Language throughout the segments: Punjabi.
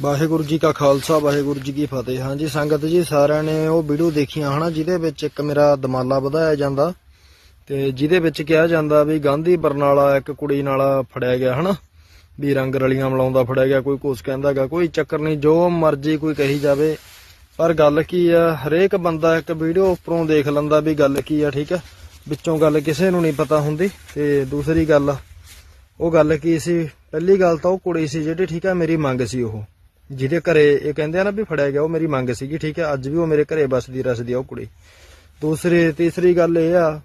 ਵਾਹਿਗੁਰੂ ਜੀ ਕਾ ਖਾਲਸਾ, ਵਾਹਿਗੁਰੂ ਜੀ ਕੀ ਫਤਿਹ। ਹਾਂਜੀ, ਸੰਗਤ ਜੀ, ਸਾਰਿਆਂ ਨੇ ਉਹ ਵੀਡੀਓ ਦੇਖੀਆਂ ਹਨਾ, ਜਿਹਦੇ ਵਿੱਚ ਇੱਕ ਮੇਰਾ ਦਮਾਲਾ ਵਧਾਇਆ ਜਾਂਦਾ ਤੇ ਜਿਹਦੇ ਵਿੱਚ ਕਿਹਾ ਜਾਂਦਾ ਵੀ ਗਾਂਧੀ ਬਰਨਾਲਾ ਇੱਕ ਕੁੜੀ ਨਾਲ ਫੜਿਆ ਗਿਆ ਹਨਾ, ਵੀ ਰੰਗ ਰਲੀਆਂ ਮਲਾਉਂਦਾ ਫੜਿਆ ਗਿਆ, ਕੋਈ ਕੁਛ ਕਹਿੰਦਾਗਾ ਕੋਈ ਚੱਕਰ ਨਹੀਂ, ਜੋ ਮਰਜ਼ੀ ਕੋਈ ਕਹੀ ਜਾਵੇ। ਪਰ ਗੱਲ ਕੀ ਆ, ਹਰੇਕ ਬੰਦਾ ਇੱਕ ਵੀਡੀਓ ਉੱਪਰੋਂ ਦੇਖ ਲੈਂਦਾ ਵੀ ਗੱਲ ਕੀ ਆ, ਠੀਕ ਆ? ਵਿੱਚੋਂ ਗੱਲ ਕਿਸੇ ਨੂੰ ਨਹੀਂ ਪਤਾ ਹੁੰਦੀ। ਤੇ ਦੂਸਰੀ ਗੱਲ, ਉਹ ਗੱਲ ਕੀ ਸੀ? ਪਹਿਲੀ ਗੱਲ ਤਾਂ ਉਹ ਕੁੜੀ ਸੀ ਜਿਹੜੀ, ਠੀਕ ਆ, ਮੇਰੀ ਮੰਗ ਸੀ ਉਹ। ਜਿਹਦੇ ਘਰੇ ਇਹ ਕਹਿੰਦੇ ਆ ਨਾ ਵੀ ਫੜਿਆ ਗਿਆ, ਉਹ ਮੇਰੀ ਮੰਗ ਸੀਗੀ, ਠੀਕ ਆ ਅੱਜ ਵੀ ਉਹ ਮੇਰੇ ਘਰੇ ਬਸਦੀ ਰਸਦੀ ਆ ਉਹ ਕੁੜੀ। ਦੂਸਰੀ, ਤੀਸਰੀ ਗੱਲ ਇਹ ਆ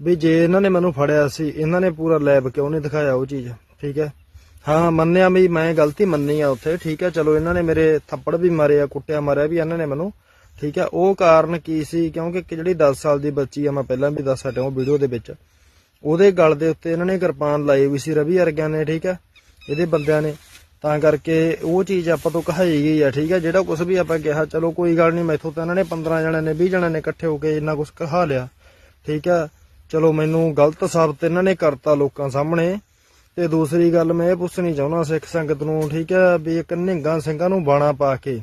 ਵੀ ਜੇ ਇਹਨਾਂ ਨੇ ਮੈਨੂੰ ਫੜਿਆ ਸੀ, ਇਹਨਾਂ ਨੇ ਪੂਰਾ ਲੈਬ ਕਿਉਂ ਨਹੀਂ ਦਿਖਾਇਆ ਉਹ ਚੀਜ਼, ਠੀਕ ਹੈ? ਹਾਂ, ਮੰਨਿਆ ਵੀ ਮੈਂ ਗਲਤੀ ਮੰਨੀ ਆ ਉੱਥੇ, ਠੀਕ ਹੈ, ਚਲੋ ਇਹਨਾਂ ਨੇ ਮੇਰੇ ਥੱਪੜ ਵੀ ਮਾਰੇ ਆ, ਕੁੱਟਿਆ ਮਾਰਿਆ ਵੀ ਇਹਨਾਂ ਨੇ ਮੈਨੂੰ, ਠੀਕ ਹੈ, ਉਹ ਕਾਰਨ ਕੀ ਸੀ? ਕਿਉਂਕਿ ਜਿਹੜੀ 10 ਸਾਲ ਦੀ ਬੱਚੀ ਆ, ਮੈਂ ਪਹਿਲਾਂ ਵੀ ਦੱਸ ਹਟਿਆ ਉਹ ਵੀਡੀਓ ਦੇ ਵਿੱਚ, ਉਹਦੇ ਗਲ ਦੇ ਉੱਤੇ ਇਹਨਾਂ ਨੇ ਕਿਰਪਾਨ ਲਾਈ ਹੋਈ ਸੀ ਰਵੀ ਵਰਗਿਆਂ ਨੇ, ਠੀਕ ਹੈ, ਇਹਦੇ ਬੰਦਿਆਂ ਨੇ। ਤਾਂ ਕਰਕੇ ਉਹ ਚੀਜ਼ ਆਪਾਂ ਤੋਂ ਕਹਾਈ ਗਈ ਆ, ਠੀਕ ਹੈ ਜਿਹੜਾ ਕੁਝ ਵੀ ਆਪਾਂ ਕਿਹਾ, ਚਲੋ ਕੋਈ ਗੱਲ ਨਹੀਂ ਮੈਥੋਂ ਤਾਂ ਇਹਨਾਂ ਨੇ 15 ਜਣਿਆਂ ਨੇ 20 ਜਣਿਆਂ ਨੇ ਇਕੱਠੇ ਹੋ ਕੇ ਇੰਨਾ ਕੁਝ ਕਹਾ ਲਿਆ, ਠੀਕ ਹੈ ਚਲੋ ਮੈਨੂੰ ਗਲਤ ਸਾਬਤ ਇਹਨਾਂ ਨੇ ਕਰਤਾ ਲੋਕਾਂ ਸਾਹਮਣੇ। ਤੇ ਦੂਸਰੀ ਗੱਲ ਮੈਂ ਇਹ ਪੁੱਛਣੀ ਚਾਹੁੰਦਾ ਸਿੱਖ ਸੰਗਤ ਨੂੰ, ਠੀਕ ਹੈ ਵੀ ਇੱਕ ਨਿਹੰਗਾਂ ਸਿੰਘਾਂ ਨੂੰ ਬਾਣਾ ਪਾ ਕੇ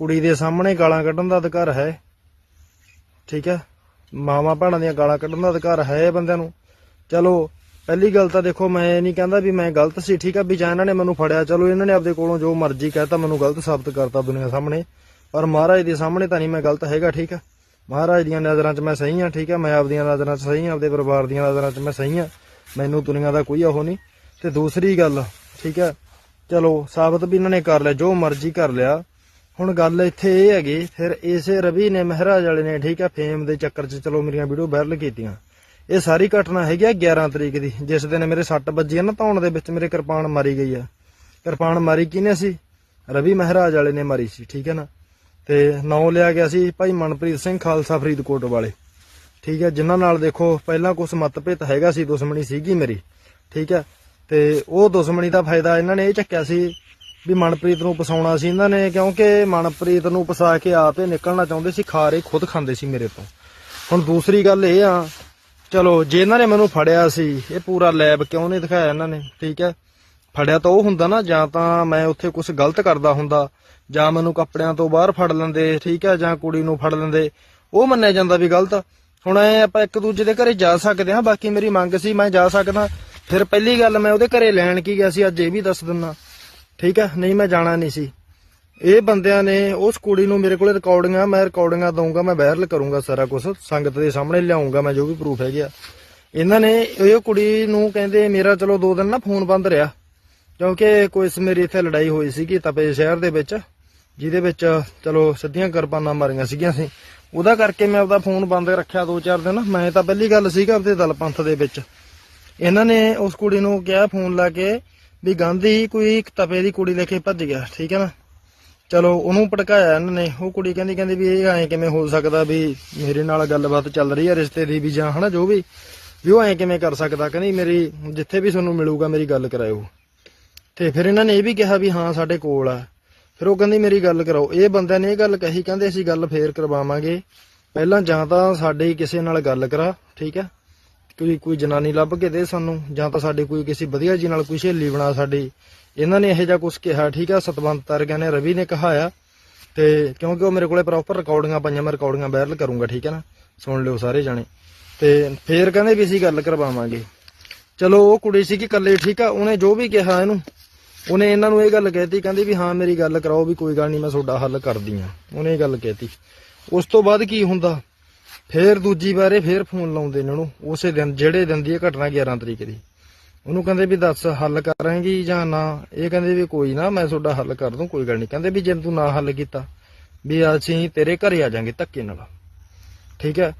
ਕੁੜੀ ਦੇ ਸਾਹਮਣੇ ਗਾਲਾਂ ਕੱਢਣ ਦਾ ਅਧਿਕਾਰ ਹੈ? ਠੀਕ ਹੈ ਮਾਵਾਂ ਭੈਣਾਂ ਦੀਆਂ ਗਾਲਾਂ ਕੱਢਣ ਦਾ ਅਧਿਕਾਰ ਹੈ ਬੰਦਿਆਂ ਨੂੰ? ਚਲੋ ਪਹਿਲੀ ਗੱਲ ਤਾਂ ਦੇਖੋ, ਮੈਂ ਇਹ ਨਹੀਂ ਕਹਿੰਦਾ ਵੀ ਮੈਂ ਗਲਤ ਸੀ, ਠੀਕ ਆ ਵੀ ਜਾਂ ਇਹਨਾਂ ਨੇ ਮੈਨੂੰ ਫੜਿਆ, ਚਲੋ ਇਹਨਾਂ ਨੇ ਆਪਦੇ ਕੋਲੋਂ ਜੋ ਮਰਜ਼ੀ ਕਹਿਤਾ ਮੈਨੂੰ ਗਲਤ ਸਾਬਤ ਕਰਤਾ ਦੁਨੀਆ ਸਾਹਮਣੇ। ਪਰ ਮਹਾਰਾਜ ਦੇ ਸਾਹਮਣੇ ਤਾਂ ਨਹੀਂ ਮੈਂ ਗਲਤ ਹੈਗਾ, ਠੀਕ ਆ। ਮਹਾਰਾਜ ਦੀਆਂ ਨਜ਼ਰਾਂ 'ਚ ਮੈਂ ਸਹੀ ਹਾਂ ਠੀਕ ਆ। ਮੈਂ ਆਪਦੀਆਂ ਨਜ਼ਰਾਂ 'ਚ ਸਹੀ ਹਾਂ ਆਪਦੇ ਪਰਿਵਾਰ ਦੀਆਂ ਨਜ਼ਰਾਂ 'ਚ ਮੈਂ ਸਹੀ ਹਾਂ ਮੈਨੂੰ ਦੁਨੀਆ ਦਾ ਕੋਈ ਉਹ ਨਹੀਂ। ਤੇ ਦੂਸਰੀ ਗੱਲ, ਠੀਕ ਆ, ਚਲੋ ਸਾਬਤ ਵੀ ਇਹਨਾਂ ਨੇ ਕਰ ਲਿਆ, ਜੋ ਮਰਜ਼ੀ ਕਰ ਲਿਆ। ਹੁਣ ਗੱਲ ਇੱਥੇ ਇਹ ਹੈਗੀ, ਫਿਰ ਇਸੇ ਰਵੀ ਨੇ ਮਹਾਰਾਜ ਵਾਲੇ ਨੇ, ਠੀਕ ਆ, ਫੇਮ ਦੇ ਚੱਕਰ 'ਚ, ਚਲੋ ਮੇਰੀਆਂ ਵੀਡੀਓ ਵਾਇਰਲ ਕੀਤੀਆਂ। ਇਹ ਸਾਰੀ ਘਟਨਾ ਹੈਗੀ ਆ 11 ਤਰੀਕ ਦੀ। ਜਿਸ ਦਿਨ ਮੇਰੇ ਸੱਟ ਵੱਜੀ ਆ ਨਾ ਧੌਣ ਦੇ ਵਿੱਚ ਮੇਰੇ ਕਿਰਪਾਨ ਮਾਰੀ ਗਈ ਆ। ਕਿਰਪਾਨ ਮਾਰੀ ਕਿਹਨੇ ਸੀ? ਰਵੀ ਮਹਾਰਾਜ ਵਾਲੇ ਨੇ ਮਾਰੀ ਸੀ, ਠੀਕ ਹੈ ਨਾ? ਤੇ ਨਾਂ ਲਿਆ ਗਿਆ ਸੀ ਭਾਈ ਮਨਪ੍ਰੀਤ ਸਿੰਘ, ਖਾਲਸਾ ਫਰੀਦਕੋਟ ਵਾਲੇ। ਠੀਕ ਹੈ ਜਿਨ੍ਹਾਂ ਨਾਲ ਦੇਖੋ ਪਹਿਲਾਂ ਕੁਝ ਮਤਭੇਦ ਹੈਗਾ ਸੀ, ਦੁਸ਼ਮਣੀ ਸੀਗੀ ਮੇਰੀ, ਠੀਕ ਹੈ ਤੇ ਉਹ ਦੁਸ਼ਮਣੀ ਦਾ ਫਾਇਦਾ ਇਹਨਾਂ ਨੇ ਇਹ ਚੱਕਿਆ ਸੀ ਵੀ ਮਨਪ੍ਰੀਤ ਨੂੰ ਫਸਾਉਣਾ ਸੀ ਇਹਨਾਂ ਨੇ, ਕਿਉਂਕਿ ਮਨਪ੍ਰੀਤ ਨੂੰ ਫਸਾ ਕੇ ਆਪੇ ਨਿਕਲਣਾ ਚਾਹੁੰਦੇ ਸੀ, ਖਾਰੇ ਖੁਦ ਖਾਂਦੇ ਸੀ ਮੇਰੇ ਤੋਂ। ਹੁਣ ਦੂਸਰੀ ਗੱਲ ਇਹ ਆ ਚਲੋ, ਜੇ ਇਹਨਾਂ ਨੇ ਮੈਨੂੰ ਫੜਿਆ ਸੀ, ਇਹ ਪੂਰਾ ਲੈਬ ਕਿਉਂ ਨਹੀਂ ਦਿਖਾਇਆ ਇਹਨਾਂ ਨੇ? ਠੀਕ ਹੈ? ਫੜਿਆ ਤਾਂ ਉਹ ਹੁੰਦਾ ਨਾ, ਜਾਂ ਤਾਂ ਮੈਂ ਉੱਥੇ ਕੁਝ ਗਲਤ ਕਰਦਾ ਹੁੰਦਾ, ਜਾਂ ਮੈਨੂੰ ਕੱਪੜਿਆਂ ਤੋਂ ਬਾਹਰ ਫੜ ਲੈਂਦੇ, ਠੀਕ ਹੈ? ਜਾਂ ਕੁੜੀ ਨੂੰ ਫੜ ਲੈਂਦੇ, ਉਹ ਮੰਨਿਆ ਜਾਂਦਾ ਵੀ ਗਲਤ। ਹੁਣ ਐ ਆਪਾਂ ਇੱਕ ਦੂਜੇ ਦੇ ਘਰੇ ਜਾ ਸਕਦੇ ਹਾਂ, ਬਾਕੀ ਮੇਰੀ ਮੰਗ ਸੀ ਮੈਂ ਜਾ ਸਕਦਾ। ਫਿਰ ਪਹਿਲੀ ਗੱਲ ਮੈਂ ਉਹਦੇ ਘਰੇ ਲੈਣ ਕੀ ਗਿਆ ਸੀ, ਅੱਜ ਇਹ ਵੀ ਦੱਸ ਦਿੰਦਾ। ਠੀਕ ਹੈ? ਨਹੀਂ, ਮੈਂ ਜਾਣਾ ਨਹੀਂ ਸੀ। ਇਹ ਬੰਦਿਆਂ ਨੇ ਉਸ ਕੁੜੀ ਨੂੰ ਮੇਰੇ ਕੋਲੇ ਰਿਕਾਰਡਿੰਗਾਂ, ਮੈਂ ਰਿਕਾਰਡਿੰਗਾਂ ਦਊਂਗਾ, ਮੈਂ ਵਾਇਰਲ ਕਰੂੰਗਾ ਸਾਰਾ ਕੁਝ ਸੰਗਤ ਦੇ ਸਾਹਮਣੇ ਲਿਆਉਂਗਾ ਮੈਂ ਜੋ ਵੀ ਪ੍ਰੂਫ ਹੈਗਾ ਇਹਨਾਂ ਨੇ ਇਹ ਕੁੜੀ ਨੂੰ ਕਹਿੰਦੇ, ਮੇਰਾ ਚਲੋ ਦੋ ਦਿਨ ਨਾ ਫੋਨ ਬੰਦ ਰਿਹਾ, ਕਿਉਂਕਿ ਕੋਈ ਮੇਰੀ ਇੱਥੇ ਲੜਾਈ ਹੋਈ ਸੀਗੀ ਤਪੇ ਸ਼ਹਿਰ ਦੇ ਵਿੱਚ, ਜਿਹਦੇ ਵਿੱਚ ਚਲੋ ਸਿੱਧੀਆਂ ਕਿਰਪਾਨਾਂ ਮਾਰੀਆਂ ਸੀਗੀਆਂ ਸੀ। ਉਹਦਾ ਕਰਕੇ ਮੈਂ ਆਪਦਾ ਫੋਨ ਬੰਦ ਰੱਖਿਆ ਦੋ ਚਾਰ ਦਿਨ, ਮੈਂ ਤਾਂ ਪਹਿਲੀ ਗੱਲ ਸੀਗਾ ਆਪਦੇ ਦਲ ਪੰਥ ਦੇ ਵਿੱਚ। ਇਹਨਾਂ ਨੇ ਉਸ ਕੁੜੀ ਨੂੰ ਕਿਹਾ ਫੋਨ ਲਾ ਕੇ ਵੀ ਗਾਂਧੀ ਕੋਈ ਤਪੇ ਦੀ ਕੁੜੀ ਲੈ ਕੇ ਭੱਜ ਗਿਆ, ਠੀਕ ਹੈ ਨਾ? ਚਲੋ ਉਹਨੂੰ ਭੜਕਾਇਆ ਇਹਨਾਂ ਨੇ। ਉਹ ਕੁੜੀ ਕਹਿੰਦੀ ਕਹਿੰਦੀ ਵੀ ਇਹ ਐਂ ਕਿਵੇਂ ਹੋ ਸਕਦਾ ਵੀ ਮੇਰੇ ਨਾਲ ਗੱਲਬਾਤ ਚੱਲ ਰਹੀ ਹੈ ਰਿਸ਼ਤੇ ਦੀ ਵੀ ਜਾਂ ਹਨਾ ਜੋ ਵੀ। ਵੀ ਉਹ ਐਂ ਕਿਵੇਂ ਕਰ ਸਕਦਾ? ਕਹਿੰਦੀ ਮੇਰੀ ਜਿੱਥੇ ਵੀ ਤੁਹਾਨੂੰ ਮਿਲੂਗਾ ਮੇਰੀ ਗੱਲ ਕਰਾਇਓ। ਤੇ ਫਿਰ ਇਹਨਾਂ ਨੇ ਇਹ ਵੀ ਕਿਹਾ ਵੀ ਹਾਂ ਸਾਡੇ ਕੋਲ ਆ। ਫਿਰ ਉਹ ਕਹਿੰਦੀ ਮੇਰੀ ਗੱਲ ਕਰਾਓ। ਇਹ ਬੰਦਿਆਂ ਨੇ ਇਹ ਗੱਲ ਕਹੀ, ਕਹਿੰਦੇ ਅਸੀਂ ਗੱਲ ਫੇਰ ਕਰਵਾਵਾਂਗੇ। ਪਹਿਲਾਂ ਜਾਂ ਤਾਂ ਸਾਡੇ ਕਿਸੇ ਨਾਲ ਗੱਲ ਕਰਾ, ਠੀਕ ਹੈ ਕੋਈ ਕੋਈ ਜਨਾਨੀ ਲੱਭ ਕੇ ਦੇ ਸਾਨੂੰ, ਜਾਂ ਤਾਂ ਸਾਡੇ ਕੋਈ ਕਿਸੇ ਵਧੀਆ ਜੀ ਨਾਲ ਕੋਈ ਸਹੇਲੀ ਬਣਾ ਸਾਡੀ। ਇਹਨਾਂ ਨੇ ਇਹੋ ਜਿਹਾ ਕੁਝ ਕਿਹਾ, ਠੀਕ ਆ, ਸਤਵੰਤ ਵਰਗਿਆਂ ਨੇ, ਰਵੀ ਨੇ ਕਹਾਇਆ ਤੇ ਕਿਉਂਕਿ ਉਹ ਮੇਰੇ ਕੋਲੇ ਪ੍ਰੋਪਰ ਰਿਕਾਰਡਿੰਗਾਂ ਪਈਆਂ ਮੈਂ ਰਿਕਾਰਡਿੰਗਾਂ ਵਾਇਰਲ ਕਰੂੰਗਾ, ਠੀਕ ਹੈ ਨਾ, ਸੁਣ ਲਿਓ ਸਾਰੇ ਜਾਣੇ। ਤੇ ਫੇਰ ਕਹਿੰਦੇ ਵੀ ਅਸੀਂ ਗੱਲ ਕਰਵਾਵਾਂਗੇ। ਚਲੋ, ਉਹ ਕੁੜੀ ਸੀ ਕਿ ਕੱਲੇ ਠੀਕ ਆ, ਉਹਨੇ ਜੋ ਵੀ ਕਿਹਾ ਇਹਨੂੰ, ਉਹਨੇ ਇਹਨਾਂ ਨੂੰ ਇਹ ਗੱਲ ਕਹਿਤੀ, ਕਹਿੰਦੀ ਵੀ ਹਾਂ, ਮੇਰੀ ਗੱਲ ਕਰਾਓ ਵੀ ਕੋਈ ਗੱਲ ਨਹੀਂ ਮੈਂ ਤੁਹਾਡਾ ਹੱਲ ਕਰਦੀ ਆ। ਉਹਨੇ ਇਹ ਗੱਲ ਕਹਿਤੀ। ਉਸ ਤੋਂ ਬਾਅਦ ਕੀ ਹੁੰਦਾ? ਫੇਰ ਦੂਜੀ ਵਾਰੇ ਫੇਰ ਫੋਨ ਲਾਉਂਦੇ ਇਹਨਾਂ ਨੂੰ ਉਸੇ ਦਿਨ, ਜਿਹੜੇ ਦਿਨ ਦੀ ਇਹ ਘਟਨਾ 11 ਤਰੀਕ ਦੀ। ਉਹਨੂੰ ਕਹਿੰਦੇ ਵੀ ਦੱਸ ਹੱਲ ਕਰਾਂਗੀ ਜਾਂ ਨਾ। ਇਹ ਕਹਿੰਦੇ ਵੀ ਕੋਈ ਨਾ, ਮੈਂ ਤੁਹਾਡਾ ਹੱਲ ਕਰ ਦੂੰ, ਕੋਈ ਗੱਲ ਨਹੀਂ। ਕਹਿੰਦੇ ਵੀ ਜੇ ਤੂੰ ਨਾ ਹੱਲ ਕੀਤਾ, ਵੀ ਅਸੀਂ ਤੇਰੇ ਘਰੇ ਆ ਜਾਾਂਗੇ ਧੱਕੇ ਨਾਲ। ਠੀਕ ਹੈ?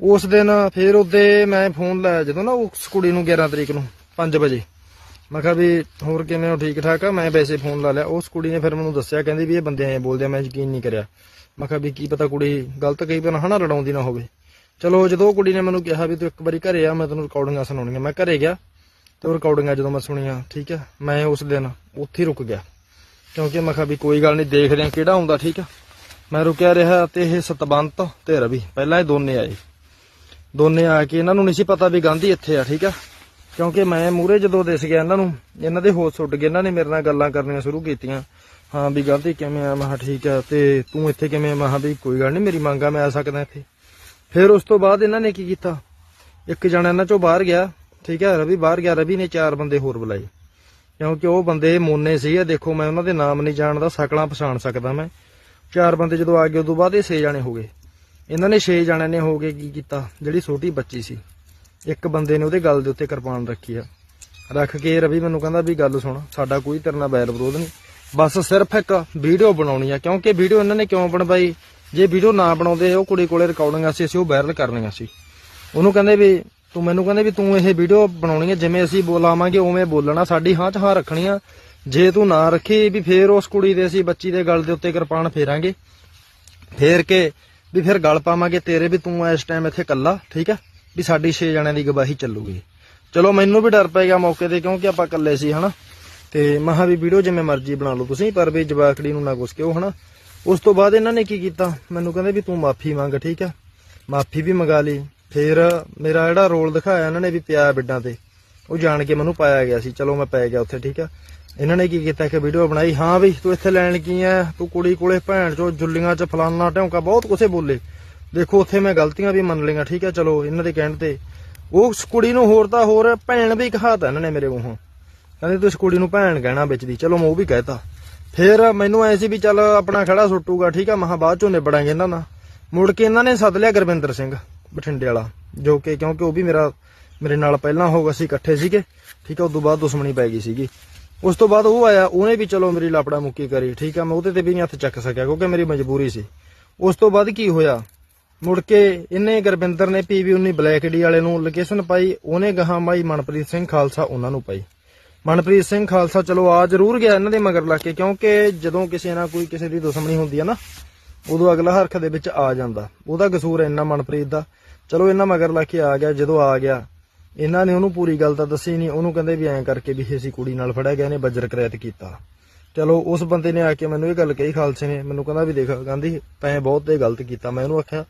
ਉਸ ਦਿਨ ਫਿਰ ਉਹਦੇ ਮੈਂ ਫੋਨ ਲਾਇਆ ਜਦੋਂ ਨਾ ਉਸ ਕੁੜੀ ਨੂੰ 11 ਤਰੀਕ ਨੂੰ 5 ਵਜੇ। ਮੈਂ ਕਿਹਾ ਵੀ ਹੋਰ ਕਿਵੇਂ ਹੋ, ਠੀਕ ਠਾਕ ਆ? ਮੈਂ ਵੈਸੇ ਫੋਨ ਲਾ ਲਿਆ। ਉਸ ਕੁੜੀ ਨੇ ਫਿਰ ਮੈਨੂੰ ਦੱਸਿਆ, ਕਹਿੰਦੀ ਵੀ ਇਹ ਬੰਦੇ ਐਂ ਬੋਲਦੇ ਆ, ਮੈਂ ਯਕੀਨ ਨਹੀਂ ਕਰਿਆ। ਮੈਂ ਕਿਹਾ ਵੀ ਕੀ ਪਤਾ ਕੁੜੀ ਗਲਤ ਕਹੀ ਪਰ ਹਨਾ, ਲੜਾਉਂਦੀ ਨਾ ਹੋਵੇ। ਚਲੋ ਜਦੋਂ ਕੁੜੀ ਨੇ ਮੈਨੂੰ ਕਿਹਾ ਵੀ ਤੂੰ ਇੱਕ ਵਾਰੀ ਘਰੇ ਆ, ਮੈਂ ਤੈਨੂੰ ਰਿਕਾਰਡਿੰਗਾਂ ਸੁਣਾਉਣੀਆਂ। ਮੈਂ ਘਰੇ ਗਿਆ। ਤੇ ਉਹ ਰਿਕਾਰਡਿੰਗਾਂ ਜਦੋਂ ਮੈਂ ਸੁਣੀਆਂ ਠੀਕ ਹੈ ਮੈਂ ਉਸ ਦਿਨ ਉੱਥੇ ਰੁਕ ਗਿਆ। ਕਿਉਂਕਿ ਮੈਂ ਕਿਹਾ ਵੀ ਕੋਈ ਗੱਲ ਨਹੀਂ ਦੇਖਦੇ ਆ ਕਿਹੜਾ ਹੁੰਦਾ ਠੀਕ ਆ? ਮੈਂ ਰੁਕਿਆ ਰਿਹਾ ਤੇ ਇਹ ਸਤਵੰਤ ਤੇ ਰਵੀ, ਪਹਿਲਾਂ ਇਹ ਦੋਨੇ ਆਏ। ਦੋਨੇ ਆ ਕੇ ਇਹਨਾਂ ਨੂੰ ਨਹੀਂ ਸੀ ਪਤਾ ਵੀ ਗਾਂਧੀ ਇੱਥੇ ਆ, ਠੀਕ ਆ? ਕਿਉਂਕਿ ਮੈਂ ਮੂਰੇ ਜਦੋਂ ਦਿਸ ਗਿਆ ਇਹਨਾਂ ਨੂੰ, ਇਹਨਾਂ ਦੇ ਹੋਸ਼ ਉੱਡ ਗਏ। ਇਹਨਾਂ ਨੇ ਮੇਰੇ ਨਾਲ ਗੱਲਾਂ ਕਰਨੀਆਂ ਸ਼ੁਰੂ ਕੀਤੀਆਂ। ਹਾਂ ਵੀ ਗਾਂਧੀ ਕਿਵੇਂ ਆ? ਮੈਂ ਕਿਹਾ ਠੀਕ ਆ ਤੇ ਤੂੰ ਇੱਥੇ ਕਿਵੇਂ ਆ? ਮਹਾ ਵੀ ਕੋਈ ਗੱਲ ਨਹੀਂ ਮੇਰੀ ਮੰਗ ਆ, ਮੈਂ ਆ ਸਕਦਾ ਇੱਥੇ। ਫਿਰ ਉਸ ਤੋਂ ਬਾਅਦ ਇਹਨਾਂ ਨੇ ਕੀ ਕੀਤਾ? ਇੱਕ ਜਣਾ ਇਹਨਾਂ ਚੋਂ ਬਾਹਰ ਗਿਆ। ਠੀਕ ਹੈ, ਰਵੀ, ਬਾਹਰ ਗਿਆ, ਰਵੀ ਨੇ ਚਾਰ ਬੰਦੇ ਹੋਰ ਬੁਲਾਏ। ਕਿਉਂਕਿ ਉਹ ਬੰਦੇ ਮੋਨੇ ਸੀਗੇ ਦੇਖੋ, ਮੈਂ ਉਹਨਾਂ ਦੇ ਨਾਮ ਨਹੀਂ ਜਾਣਦਾ ਸਕਲਾਂ ਪਛਾਣ ਸਕਦਾ ਮੈਂ। ਚਾਰ ਬੰਦੇ ਜਦੋਂ ਆ ਗਏ, ਉਦੋਂ ਬਾਅਦ ਇਹ 6 ਜਾਣੇ ਹੋ ਗਏ। ਇਹਨਾਂ ਨੇ 6 ਜਾਣਿਆਂ ਨੇ ਹੋ ਕੇ ਕੀ ਕੀਤਾ? ਜਿਹੜੀ ਛੋਟੀ ਬੱਚੀ ਸੀ, ਇੱਕ ਬੰਦੇ ਨੇ ਉਹਦੇ ਗੱਲ ਦੇ ਉੱਤੇ ਕਿਰਪਾਨ ਰੱਖੀ ਆ। ਰੱਖ ਕੇ ਰਵੀ ਮੈਨੂੰ ਕਹਿੰਦਾ ਵੀ ਗੱਲ ਸੁਣ, ਸਾਡਾ ਕੋਈ ਤੇਰੇ ਨਾਲ ਬੈਰ ਵਿਰੋਧ ਨਹੀਂ। ਬਸ ਸਿਰਫ ਇੱਕ ਵੀਡੀਓ ਬਣਾਉਣੀ ਆ, ਕਿਉਂਕਿ ਵੀਡੀਓ ਇਹਨਾਂ ਨੇ ਕਿਉਂ ਬਣਵਾਈ? ਜੇ ਵੀਡੀਓ ਨਾ ਬਣਾਉਂਦੇ, ਉਹ ਕੁੜੀ ਕੋਲੇ ਰਿਕਾਰਡਿੰਗਾਂ ਸੀ, ਅਸੀਂ ਉਹ ਵਾਇਰਲ ਕਰਨੀਆਂ ਸੀ। ਉਹਨੂੰ ਕਹਿੰਦੇ ਵੀ ਤੂੰ ਮੈਨੂੰ ਕਹਿੰਦੇ ਵੀ ਤੂੰ ਇਹ ਵੀਡੀਓ ਬਣਾਉਣੀ ਹੈ ਜਿਵੇਂ ਅਸੀਂ ਬੋਲਾਵਾਂਗੇ, ਉਵੇਂ ਬੋਲਣਾ। ਸਾਡੀ ਹਾਂ ਚ ਹਾਂ ਰੱਖਣੀ ਆ। ਜੇ ਤੂੰ ਨਾ ਰੱਖੀ ਵੀ ਫੇਰ ਉਸ ਕੁੜੀ ਦੇ ਅਸੀਂ ਬੱਚੀ ਦੇ ਗਲ ਦੇ ਉੱਤੇ ਕਿਰਪਾਨ ਫੇਰਾਂਗੇ। ਫੇਰ ਕੇ ਵੀ ਫਿਰ ਗਲ ਪਾਵਾਂਗੇ ਤੇਰੇ ਵੀ ਤੂੰ ਇਸ ਟਾਈਮ ਇੱਥੇ ਇਕੱਲਾ, ਠੀਕ ਆ? ਵੀ ਸਾਡੀ 6 ਜਣਿਆਂ ਦੀ ਗਵਾਹੀ ਚੱਲੂਗੀ। ਚਲੋ, ਮੈਨੂੰ ਵੀ ਡਰ ਪੈ ਗਿਆ ਮੌਕੇ ਤੇ ਕਿਉਂਕਿ ਆਪਾਂ ਇਕੱਲੇ ਸੀ, ਹਨਾ? ਤੇ ਮਹਾ ਵੀ ਵੀਡੀਓ ਜਿਵੇਂ ਮਰਜ਼ੀ ਬਣਾ ਲਓ ਤੁਸੀਂ, ਪਰ ਵੀ ਜਵਾਕੜੀ ਨੂੰ ਨਾ ਕੁਛ ਕਿਉਂ ਹਨਾ? ਉਸ ਤੋਂ ਬਾਅਦ ਇਹਨਾਂ ਨੇ ਕੀ ਕੀਤਾ? ਮੈਨੂੰ ਕਹਿੰਦੇ ਵੀ ਤੂੰ ਮਾਫੀ ਮੰਗ, ਠੀਕ ਆ? ਮਾਫੀ ਵੀ ਮੰਗਾ ਲਈ। ਫਿਰ ਮੇਰਾ ਜਿਹੜਾ ਰੋਲ ਦਿਖਾਇਆ ਇਹਨਾਂ ਨੇ ਵੀ ਪਿਆ ਬਿੱਡਾਂ ਤੇ, ਉਹ ਜਾਣ ਕੇ ਮੈਨੂੰ ਪਾਇਆ ਗਿਆ ਸੀ, ਚਲੋ ਮੈਂ ਪੈ ਗਿਆ ਉੱਥੇ, ਠੀਕ ਆ। ਇਹਨਾਂ ਨੇ ਕੀ ਕੀਤਾ ਕਿ ਵੀਡੀਓ ਬਣਾਈ, ਹਾਂ ਵੀ ਤੂੰ ਇੱਥੇ ਲੈਣ ਕੀ ਆ ਤੂੰ ਕੁੜੀ ਕੋਲੇ ਭੈਣ ਚੋ ਜੁੱਲੀਆਂ ਚ ਫਲਾਨਾ ਢੌਂਕਾ, ਬਹੁਤ ਕੁਛੇ ਬੋਲੇ। ਦੇਖੋ, ਉੱਥੇ ਮੈਂ ਗਲਤੀਆਂ ਵੀ ਮੰਨ ਲਈਆਂ, ਠੀਕ ਆ, ਚਲੋ, ਇਹਨਾਂ ਦੇ ਕਹਿਣ ਤੇ। ਉਹ ਕੁੜੀ ਨੂੰ ਹੋਰ ਤਾਂ ਹੋਰ ਭੈਣ ਵੀ ਕਹਾਤਾ ਇਹਨਾਂ ਨੇ ਮੇਰੇ ਮੂੰਹੋਂ। ਕਹਿੰਦੇ, ਤੂੰ ਇਸ ਕੁੜੀ ਨੂੰ ਭੈਣ ਕਹਿਣਾ ਵਿੱਚ ਦੀ। ਚਲੋ, ਮੈਂ ਉਹ ਵੀ ਕਹਿਤਾ। ਫਿਰ ਮੈਨੂੰ ਐ ਸੀ ਵੀ ਚੱਲ ਆਪਣਾ ਖੜਾ ਸੁੱਟੂਗਾ, ਠੀਕ ਆ ਮਹਾ ਬਾਅਦ ਚੋਂ ਨਿਬੜਾਂਗੇ ਇਹਨਾਂ ਨਾਲ। ਮੁੜ ਕੇ ਇਹਨਾਂ ਨੇ ਸੱਦ ਲਿਆ ਗੁਰਵਿੰਦਰ ਸਿੰਘ। ਬਠਿੰਡੇ ਵਾਲਾ, ਜੋ ਕਿ ਕਿਉਂਕਿ ਉਹ ਵੀ ਮੇਰਾ, ਮੇਰੇ ਨਾਲ ਪਹਿਲਾਂ ਹੋ ਅਸੀਂ ਇਕੱਠੇ ਸੀਗੇ, ਠੀਕ ਆ ਉਸ ਤੋਂ ਬਾਅਦ ਦੁਸ਼ਮਣੀ ਪੈ ਗਈ ਸੀਗੀ। ਉਸ ਤੋਂ ਬਾਅਦ ਉਹ ਆਇਆ, ਉਹਨੇ ਵੀ ਚਲੋ ਮੇਰੀ ਲਾਪੜਾ ਮੁੱਕੀ ਕਰੀ, ਠੀਕ ਆ, ਮੈਂ ਉਹਦੇ ਤੇ ਵੀ ਨਹੀਂ ਹੱਥ ਚੱਕ ਸਕਿਆ, ਕਿਉਂਕਿ ਮੇਰੀ ਮਜਬੂਰੀ ਸੀ। ਉਸ ਤੋਂ ਬਾਅਦ ਕੀ ਹੋਇਆ? ਮੁੜ ਕੇ ਇਹਨੇ ਗੁਰਵਿੰਦਰ ਨੇ ਪੀਵੀ 19 ਬਲੈਕ ਡੀ ਵਾਲੇ ਨੂੰ ਲੋਕੇਸ਼ਨ ਪਾਈ, ਉਹਨੇ ਗਾਹਾਂ ਮਾਈ ਮਨਪ੍ਰੀਤ ਸਿੰਘ ਖਾਲਸਾ ਉਹਨਾਂ ਨੂੰ ਪਾਈ। ਮਨਪ੍ਰੀਤ ਸਿੰਘ ਖਾਲਸਾ ਚਲੋ ਆ ਜ਼ਰੂਰ ਗਿਆ ਇਹਨਾਂ ਦੇ ਮਗਰ ਲੱਗ ਕੇ, ਕਿਉਂਕਿ ਜਦੋਂ ਕਿਸੇ ਨਾਲ ਕੋਈ ਕਿਸੇ ਦੀ ਦੁਸ਼ਮਣੀ ਹੁੰਦੀ ਹੈ ਨਾ ਉਦੋਂ ਅਗਲਾ ਹਰਖ ਦੇ ਵਿੱਚ ਆ ਜਾਂਦਾ। ਉਹਦਾ ਕਸੂਰ ਇੰਨਾ ਮਨਪ੍ਰੀਤ ਦਾ। ਚਲੋ ਇਹਨਾਂ ਮਗਰ ਲੱਗ ਕੇ ਆ ਗਿਆ, ਜਦੋਂ ਆ ਗਿਆ, ਇਹਨਾਂ ਨੇ ਉਹਨੂੰ ਪੂਰੀ ਗੱਲ ਤਾਂ ਦੱਸੀ ਨਹੀਂ। ਉਹਨੂੰ ਕਹਿੰਦੇ ਵੀ ਐਂ ਕਰਕੇ ਵੀ ਅਸੀਂ ਕੁੜੀ ਨਾਲ ਫੜਿਆ ਗਿਆ, ਇਹਨੇ ਬੱਜਰ ਕਰੈਤ ਕੀਤਾ। ਚਲੋ ਉਸ ਬੰਦੇ ਨੇ ਆ ਕੇ ਮੈਨੂੰ ਇਹ ਗੱਲ ਕਹੀ ਖਾਲਸੇ ਨੇ, ਮੈਨੂੰ ਕਹਿੰਦਾ ਵੀ ਦੇਖ ਗਾਂਧੀ, ਤੈਂ ਬਹੁਤ ਤੇ ਗਲਤ ਕੀਤਾ। ਮੈਂ ਉਹਨੂੰ ਆਖਿਆ,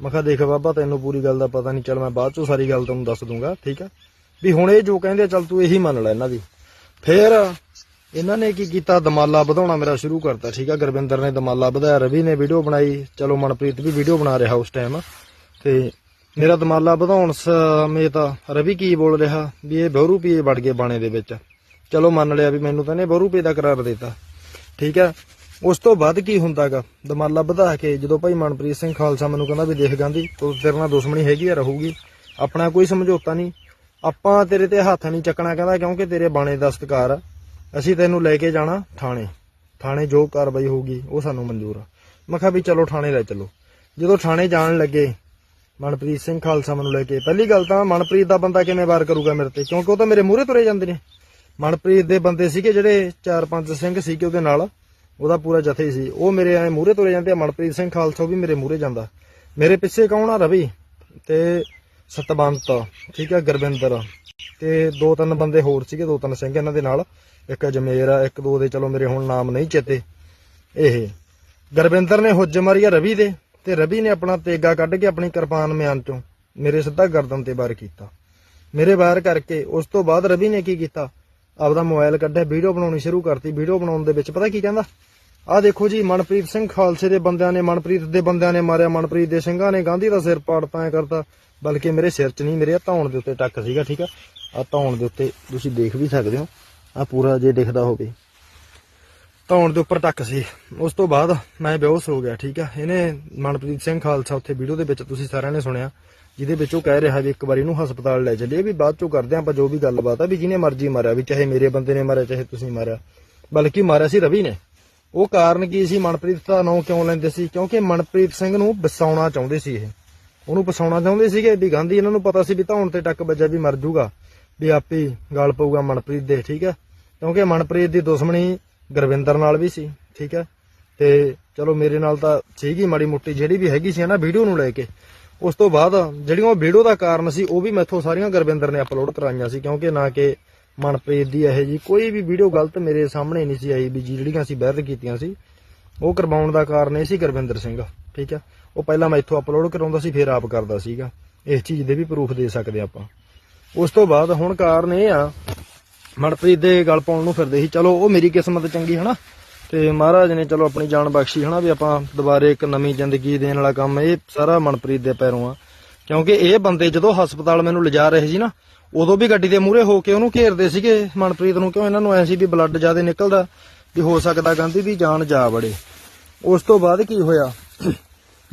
ਮੈਂ ਕਿਹਾ ਦੇਖ ਬਾਬਾ, ਤੈਨੂੰ ਪੂਰੀ ਗੱਲ ਦਾ ਪਤਾ ਨਹੀਂ। ਚੱਲ ਮੈਂ ਬਾਅਦ ਚੋਂ ਸਾਰੀ ਗੱਲ ਤੈਨੂੰ ਦੱਸ ਦੂੰਗਾ, ਠੀਕ ਆ? ਵੀ ਹੁਣ ਇਹ ਜੋ ਕਹਿੰਦੇ ਆ, ਚੱਲ ਤੂੰ ਇਹੀ ਮੰਨ ਲੈ ਇਹਨਾਂ ਦੀ। ਫੇਰ ਇਹਨਾਂ ਨੇ ਕੀ ਕੀਤਾ? ਦਮਾਲਾ ਵਧਾਉਣਾ ਮੇਰਾ ਸ਼ੁਰੂ ਕਰਤਾ, ਠੀਕ ਆ? ਗੁਰਵਿੰਦਰ ਨੇ ਦਮਾਲਾ ਵਧਾਇਆ, ਰਵੀ ਨੇ ਵੀਡੀਓ ਬਣਾਈ। ਚਲੋ, ਮਨਪ੍ਰੀਤ ਵੀ ਵੀਡੀਓ ਬਣਾ ਰਿਹਾ ਉਸ ਟਾਈਮ ਤੇ ਮੇਰਾ ਦਮਾਲਾ ਵਧਾਉਣ ਸਮੇਤ ਰਵੀ ਕੀ ਬੋਲ ਰਿਹਾ? ਵੀ ਇਹ ਬਹੁਰੂ ਪੀਏ ਵੜ ਗਏ ਬਾਣੇ ਦੇ ਵਿੱਚ। ਚਲੋ, ਮੰਨ ਲਿਆ ਵੀ ਮੈਨੂੰ ਤਾਂ ਨੇ ਬਹੁਰੂ ਪੀਏ ਦਾ ਕਰਾਰ ਦਿੱਤਾ। ਠੀਕ ਆ? ਉਸ ਤੋਂ ਬਾਅਦ ਕੀ ਹੁੰਦਾਗਾ? ਦਮਾਲਾ ਵਧਾ ਕੇ ਜਦੋਂ ਭਾਈ ਮਨਪ੍ਰੀਤ ਸਿੰਘ ਖਾਲਸਾ ਮੈਨੂੰ ਕਹਿੰਦਾ ਵੀ ਦੇਖ ਗਾਂਧੀ, ਤੂੰ ਤੇਰੇ ਨਾਲ ਦੁਸ਼ਮਣੀ ਹੈਗੀ ਆ, ਰਹੂਗੀ। ਆਪਣਾ ਕੋਈ ਸਮਝੌਤਾ ਨਹੀਂ। ਆਪਾਂ ਤੇਰੇ ਤੇ ਹੱਥ ਨਹੀਂ ਚੱਕਣਾ ਕਹਿੰਦਾ, ਕਿਉਂਕਿ ਤੇਰੇ ਬਾਣੇ ਦਾ ਸਤਿਕਾਰ ਆ। ਅਸੀਂ ਤੈਨੂੰ ਲੈ ਕੇ ਜਾਣਾ ਥਾਣੇ। ਥਾਣੇ ਜੋ ਕਾਰਵਾਈ ਹੋਊਗੀ, ਉਹ ਸਾਨੂੰ ਮਨਜ਼ੂਰ ਆ। ਮੈਂ ਕਿਹਾ ਵੀ ਚਲੋ ਥਾਣੇ ਲੈ ਚੱਲੋ। ਜਦੋਂ ਥਾਣੇ ਜਾਣ ਲੱਗੇ, ਮਨਪ੍ਰੀਤ ਸਿੰਘ ਖਾਲਸਾ ਮੈਨੂੰ ਲੈ ਕੇ, ਪਹਿਲੀ ਗੱਲ ਤਾਂ ਮਨਪ੍ਰੀਤ ਦਾ ਬੰਦਾ ਕਿਵੇਂ ਵਾਰ ਕਰੂਗਾ ਮੇਰੇ ਤੇ? ਕਿਉਂਕਿ ਉਹ ਤਾਂ ਮੇਰੇ ਮੂਹਰੇ ਤੁਰੇ ਜਾਂਦੇ ਨੇ। ਮਨਪ੍ਰੀਤ ਦੇ ਬੰਦੇ ਸੀਗੇ ਜਿਹੜੇ 4-5 ਸਿੰਘ ਸੀਗੇ ਉਹਦੇ ਨਾਲ, ਉਹਦਾ ਪੂਰਾ ਜਥੇ ਹੀ ਸੀ। ਉਹ ਮੇਰੇ ਐ ਮੂਹਰੇ ਤੁਰੇ ਜਾਂਦੇ ਆ, ਮਨਪ੍ਰੀਤ ਸਿੰਘ ਖਾਲਸਾ ਵੀ ਮੇਰੇ ਮੂਹਰੇ ਜਾਂਦਾ। ਮੇਰੇ ਪਿੱਛੇ ਕੌਣ ਆ? ਰਵੀ ਤੇ ਸਤਬੰਤ ਠੀਕ ਆ, ਗੁਰਵਿੰਦਰ। ਤੇ ਦੋ ਤਿੰਨ ਬੰਦੇ ਹੋਰ ਸੀਗੇ ਦੋ ਤਿੰਨ ਸਿੰਘ ਇਹਨਾਂ ਦੇ ਨਾਲ। ਇੱਕ ਅਜਮੇਰ ਆ, ਇੱਕ ਦੋ ਦੇ, ਚਲੋ ਮੇਰੇ ਹੁਣ ਨਾਮ ਨਹੀਂ ਚੇਤੇ। ਇਹ ਗੁਰਵਿੰਦਰ ਨੇ ਹੁੱਜ ਮਾਰੀ ਆ ਰਵੀ ਦੇ ਤੇ ਰਵੀ ਨੇ ਆਪਣਾ ਤੇਗਾ ਕੱਢ ਕੇ ਆਪਣੀ ਕਿਰਪਾਨ ਮਿਆਨ ਚੋਂ ਮੇਰੇ ਸਿੱਧਾ ਗਰਦਨ ਤੇ ਵਾਰ ਕੀਤਾ। ਮੇਰੇ ਵਾਰ ਕਰਕੇ ਉਸ ਤੋਂ ਬਾਅਦ ਰਵੀ ਨੇ ਕੀ ਕੀਤਾ? ਆਪਦਾ ਮੋਬਾਈਲ ਕੱਢਿਆ, ਵੀਡੀਓ ਬਣਾਉਣੀ ਸ਼ੁਰੂ ਕਰਤੀ। ਵੀਡੀਓ ਬਣਾਉਣ ਦੇ ਵਿੱਚ ਪਤਾ ਕੀ ਕਹਿੰਦਾ? ਆਹ ਦੇਖੋ ਜੀ, ਮਨਪ੍ਰੀਤ ਸਿੰਘ ਖਾਲਸੇ ਦੇ ਬੰਦਿਆਂ ਨੇ, ਮਨਪ੍ਰੀਤ ਦੇ ਬੰਦਿਆਂ ਨੇ ਮਾਰਿਆ। ਮਨਪ੍ਰੀਤ ਦੇ ਸਿੰਘਾਂ ਨੇ ਗਾਂਧੀ ਦਾ ਸਿਰ ਪਾੜਤਾ ਐ ਕਰਤਾ, ਬਲਕਿ ਮੇਰੇ ਸਿਰ 'ਚ ਨਹੀਂ, ਮੇਰੇ ਧੌਣ ਦੇ ਉੱਤੇ ਟੱਕ ਸੀਗਾ, ਠੀਕ ਆ? ਆ ਧੌਣ ਦੇ ਉੱਤੇ ਤੁਸੀਂ ਦੇਖ ਵੀ ਸਕਦੇ ਹੋ। ਆ ਪੂਰਾ ਜੇ ਦਿਖਦਾ ਹੋਵੇ। ਧੌਣ ਦੇ ਉੱਪਰ ਟੱਕ ਸੀ। ਉਸ ਤੋਂ ਬਾਅਦ ਮੈਂ ਬੇਹੋਸ਼ ਹੋ ਗਿਆ, ਠੀਕ ਆ? ਇਹਨੇ ਮਨਪ੍ਰੀਤ ਸਿੰਘ ਖਾਲਸਾ ਉੱਥੇ ਵੀਡੀਓ ਦੇ ਵਿੱਚ ਤੁਸੀਂ ਸਾਰਿਆਂ ਨੇ ਸੁਣਿਆ, ਜਿਹਦੇ ਵਿੱਚ ਉਹ ਕਹਿ ਰਿਹਾ ਵੀ ਇੱਕ ਵਾਰੀ ਇਹਨੂੰ ਹਸਪਤਾਲ ਲੈ ਚੱਲੀਏ, ਵੀ ਬਾਅਦ ਚੋਂ ਕਰਦੇ ਆਪਾਂ ਜੋ ਵੀ ਗੱਲਬਾਤ ਆ, ਵੀ ਜਿਹਨੇ ਮਰਜ਼ੀ ਮਾਰਿਆ, ਵੀ ਚਾਹੇ ਮੇਰੇ ਬੰਦੇ ਨੇ ਮਾਰਿਆ, ਚਾਹੇ ਤੁਸੀਂ ਮਾਰਿਆ। ਬਲਕਿ ਮਾਰਿਆ ਸੀ ਰਵੀ ਨੇ। ਉਹ ਕਾਰਨ ਕੀ ਸੀ? ਮਨਪ੍ਰੀਤ ਦਾ ਨਾਂ ਕਿਉਂ ਲੈਂਦੇ ਸੀ? ਕਿਉਂਕਿ ਮਨਪ੍ਰੀਤ ਸਿੰਘ ਨੂੰ ਬਸਾਉਣਾ ਚਾਹੁੰਦੇ ਸੀ ਇਹ। ਉਹਨੂੰ ਬਸਾਉਣਾ ਚਾਹੁੰਦੇ ਸੀਗੇ ਵੀ ਗਾਂਧੀ ਇਹਨਾਂ ਨੂੰ ਪਤਾ ਸੀ ਵੀ ਧੌਣ ਤੇ ਟੱਕ ਵੱਜਾ ਵੀ ਮਰ ਜੂਗਾ। ਵੀ ਆਪੇ ਹੀ ਗਲ ਪਊਗਾ ਮਨਪ੍ਰੀਤ ਦੇ, ਠੀਕ ਹੈ? ਕਿਉਂਕਿ ਮਨਪ੍ਰੀਤ ਦੀ ਦੁਸ਼ਮਣੀ ਗੁਰਵਿੰਦਰ ਨਾਲ ਵੀ ਸੀ, ਠੀਕ ਹੈ? ਤੇ ਚਲੋ ਮੇਰੇ ਨਾਲ ਤਾਂ ਸੀਗੀ ਮਾੜੀ ਮੁੱਟੀ, ਜਿਹੜੀ ਵੀ ਹੈਗੀ ਸੀ ਨਾ ਵੀਡੀਓ ਨੂੰ ਲੈ ਕੇ। ਉਸ ਤੋਂ ਬਾਅਦ ਜਿਹੜੀਆਂ ਉਹ ਵੀਡੀਓ ਦਾ ਕਾਰਨ ਸੀ, ਉਹ ਵੀ ਮੈਥੋਂ ਸਾਰੀਆਂ ਗੁਰਵਿੰਦਰ ਨੇ ਅਪਲੋਡ ਕਰਾਈਆਂ ਸੀ, ਕਿਉਂਕਿ ਨਾ ਕਿ ਮਨਪ੍ਰੀਤ ਦੀ ਇਹ ਜੀ ਕੋਈ ਵੀ ਵੀਡੀਓ ਗਲਤ ਮੇਰੇ ਸਾਹਮਣੇ ਨਹੀਂ ਸੀ ਆਈ ਵੀ ਜਿਹੜੀਆਂ ਅਸੀਂ ਵਾਇਰਲ ਕੀਤੀਆਂ ਸੀ, ਉਹ ਕਰਵਾਉਣ ਦਾ ਕਾਰਨ ਇਹ ਸੀ ਗੁਰਵਿੰਦਰ ਸਿੰਘ, ਠੀਕ ਹੈ? ਉਹ ਪਹਿਲਾਂ ਮੈਥੋਂ ਅਪਲੋਡ ਕਰਾਉਂਦਾ ਸੀ, ਫਿਰ ਆਪ ਕਰਦਾ ਸੀਗਾ। ਇਸ ਚੀਜ਼ ਦੇ ਵੀ ਪ੍ਰੂਫ ਦੇ ਸਕਦੇ ਆਪਾਂ। ਉਸ ਤੋਂ ਬਾਅਦ ਹੁਣ ਕਾਰਨ ਇਹ ਆ, ਮਨਪ੍ਰੀਤ ਦੇ ਗਲ ਪਾਉਣ ਨੂੰ ਫਿਰਦੇ ਸੀ। ਚਲੋ, ਉਹ ਮੇਰੀ ਕਿਸਮਤ ਚੰਗੀ, ਹਨਾ? ਤੇ ਮਹਾਰਾਜ ਨੇ ਚਲੋ ਆਪਣੀ ਜਾਨ ਬਖਸ਼ੀ, ਹਨਾ, ਵੀ ਆਪਾਂ ਦੁਬਾਰੇ ਇੱਕ ਨਵੀਂ ਜ਼ਿੰਦਗੀ ਦੇਣ ਵਾਲਾ ਕੰਮ, ਇਹ ਸਾਰਾ ਮਨਪ੍ਰੀਤ ਦੇ ਪੈਰੋਂ ਆ। ਕਿਉਂਕਿ ਇਹ ਬੰਦੇ ਜਦੋਂ ਹਸਪਤਾਲ ਮੈਨੂੰ ਲਿਜਾ ਰਹੇ ਸੀ ਨਾ, ਉਦੋਂ ਵੀ ਗੱਡੀ ਦੇ ਮੂਹਰੇ ਹੋ ਕੇ ਉਹਨੂੰ ਘੇਰਦੇ ਸੀਗੇ, ਮਨਪ੍ਰੀਤ ਨੂੰ, ਕਿਉਂ ਇਹਨਾਂ ਨੂੰ ਐ ਸੀ ਵੀ ਬਲੱਡ ਜ਼ਿਆਦਾ ਨਿਕਲਦਾ, ਵੀ ਹੋ ਸਕਦਾ ਗਾਂਧੀ ਵੀ ਜਾਨ ਜਾ ਬੜੇ ਉਸ ਤੋਂ ਬਾਅਦ ਕੀ ਹੋਇਆ?